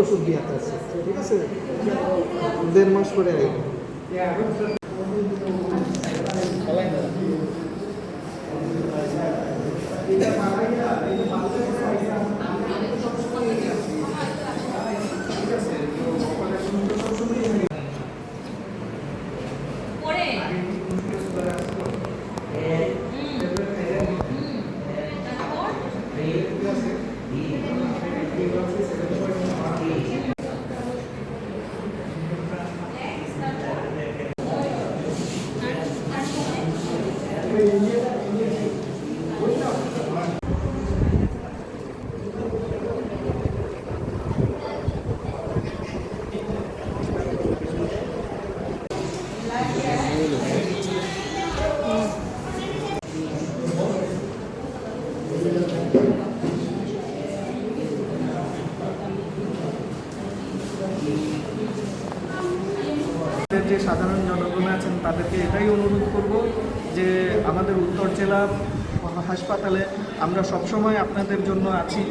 ওষুধ দিয়ে আছে ঠিক আছে? দেড় মাস পরে আইব। পরে। আমাদের যে সাধারণ জনগণ আছেন তাদেরকে এটাই অনুরোধ করব যে আমাদের উত্তর জেলা হাসপাতালে আমরা সবসময় আপনাদের জন্য আছি।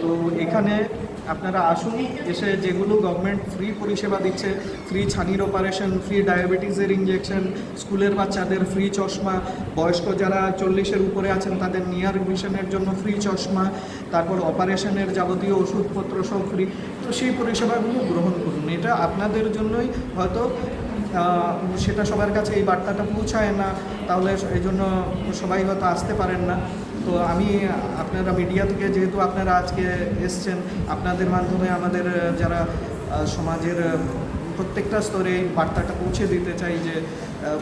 তো এখানে আপনারা আসুন, এসে যেগুলো গভর্নমেন্ট ফ্রি পরিষেবা দিচ্ছে ফ্রি ছানির অপারেশন ফ্রি ডায়াবেটিসের ইঞ্জেকশন স্কুলের বাচ্চাদের ফ্রি চশমা, বয়স্ক যারা চল্লিশের উপরে আছেন তাদের নিয়ার ভিশনের জন্য ফ্রি চশমা, তারপর অপারেশনের যাবতীয় ওষুধপত্র সব ফ্রি তো সেই পরিষেবাগুলো গ্রহণ করুন। এটা আপনাদের জন্যই হয়তো সেটা সবার কাছে এই বার্তাটা পৌঁছায় না, তাহলে এই জন্য সবাই হয়তো আসতে পারেন না। তো আমি আপনারা মিডিয়া থেকে যেহেতু আপনারা আজকে এসছেন, আপনাদের মাধ্যমে আমাদের যারা সমাজের প্রত্যেকটা স্তরে এই বার্তাটা পৌঁছে দিতে চাই যে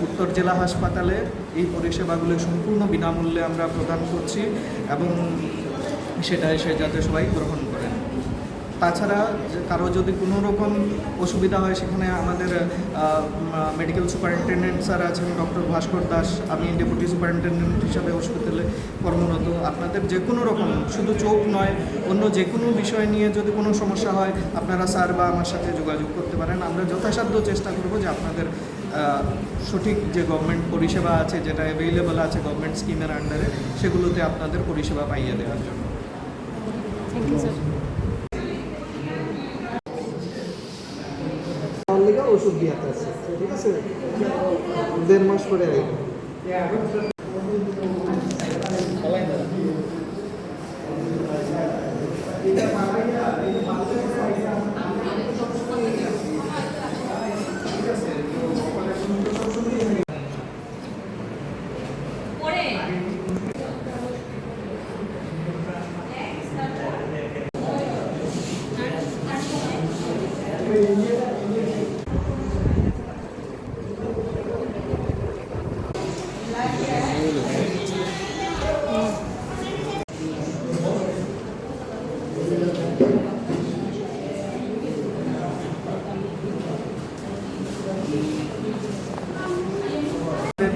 উত্তর জেলা হাসপাতালে এই পরিষেবাগুলো সম্পূর্ণ বিনামূল্যে আমরা প্রদান করছি এবং সেটা এসে যাতে সবাই গ্রহণ তাছাড়া কারও যদি কোনো রকম অসুবিধা হয়, সেখানে আমাদের মেডিকেল সুপারিনটেন্ডেন্ট স্যার আছেন ডক্টর ভাস্কর দাস। আমি ডেপুটি সুপারিনটেন্ডেন্ট হিসাবে হসপিটালে কর্মরত। আপনাদের যে কোনো রকম, শুধু চোখ নয়, অন্য যে কোনো বিষয় নিয়ে যদি কোনো সমস্যা হয়, আপনারা স্যার বা আমার সাথে যোগাযোগ করতে পারেন। আমরা যথাসাধ্য চেষ্টা করব যে আপনাদের সঠিক যে গভর্নমেন্ট পরিষেবা আছে, যেটা অ্যাভেলেবল আছে গভর্নমেন্ট স্কিমের আন্ডারে সেগুলোতে আপনাদের পরিষেবা পাইয়ে দেওয়ার জন্য থ্যাংক ইউ স্যার তার লেগে ওষুধ দিয়ে আছে ঠিক আছে? দেড় মাস পরে পরে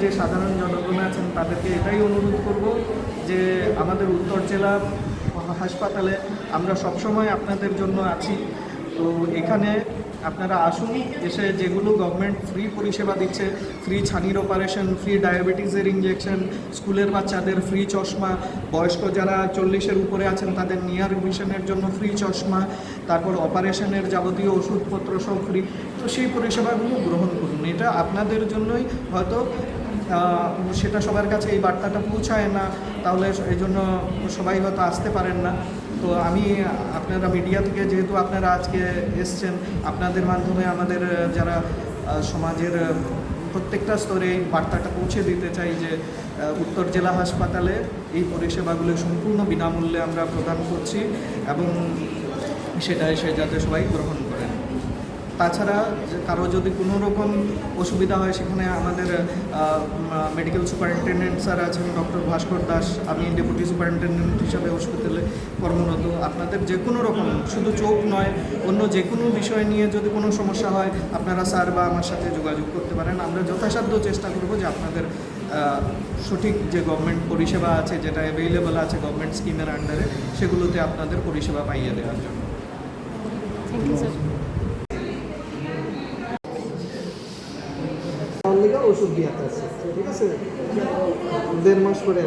যে সাধারণ জনগণ আছেন, তাদেরকে এটাই অনুরোধ করব যে আমাদের উত্তর জেলা হাসপাতালে আমরা সবসময় আপনাদের জন্য আছি। তো এখানে আপনারা আসুন, এসে যেগুলো গভর্নমেন্ট ফ্রি পরিষেবা দিচ্ছে ফ্রি ছানির অপারেশন ফ্রি ডায়াবেটিসের ইঞ্জেকশন স্কুলের বাচ্চাদের ফ্রি চশমা, বয়স্ক যারা চল্লিশের উপরে আছেন তাদের নিয়ার ভিশনের জন্য ফ্রি চশমা, তারপর অপারেশনের যাবতীয় ওষুধপত্র সব ফ্রি তো সেই পরিষেবাগুলো গ্রহণ করুন। এটা আপনাদের জন্যই হয়তো সেটা সবার কাছে এই বার্তাটা পৌঁছায় না, তাহলে এই জন্য সবাই হয়তো আসতে পারেন না। তো আমি আপনারা মিডিয়া থেকে যেহেতু আপনারা আজকে এসছেন, আপনাদের মাধ্যমে আমাদের যারা সমাজের প্রত্যেকটা স্তরে এই বার্তাটা পৌঁছে দিতে চাই যে উত্তর জেলা হাসপাতালে এই পরিষেবাগুলো সম্পূর্ণ বিনামূল্যে আমরা প্রদান করছি এবং সেটা এসে যাতে সবাই গ্রহণ তাছাড়া কারও যদি কোনো রকম অসুবিধা হয়, সেখানে আমাদের মেডিকেল সুপারিনটেন্ডেন্ট স্যার আছেন ডক্টর ভাস্কর দাস, আমি ডেপুটি সুপারিনটেন্ডেন্ট হিসাবে হসপিটালে কর্মরত। আপনাদের যে কোনো রকম, শুধু চোখ নয়, অন্য যে কোনো বিষয় নিয়ে যদি কোনো সমস্যা হয়, আপনারা স্যার বা আমার সাথে যোগাযোগ করতে পারেন। আমরা যথাসাধ্য চেষ্টা করব যে আপনাদের সঠিক যে গভর্নমেন্ট পরিষেবা আছে, যেটা অ্যাভেলেবল আছে গভর্নমেন্ট স্কিমের আন্ডারে সেগুলোতে আপনাদের পরিষেবা পাইয়ে দেওয়ার জন্য। থ্যাংক ইউ স্যার তার লেগে ওষুধ দিয়ে আছে ঠিক আছে? দেড় মাস পরে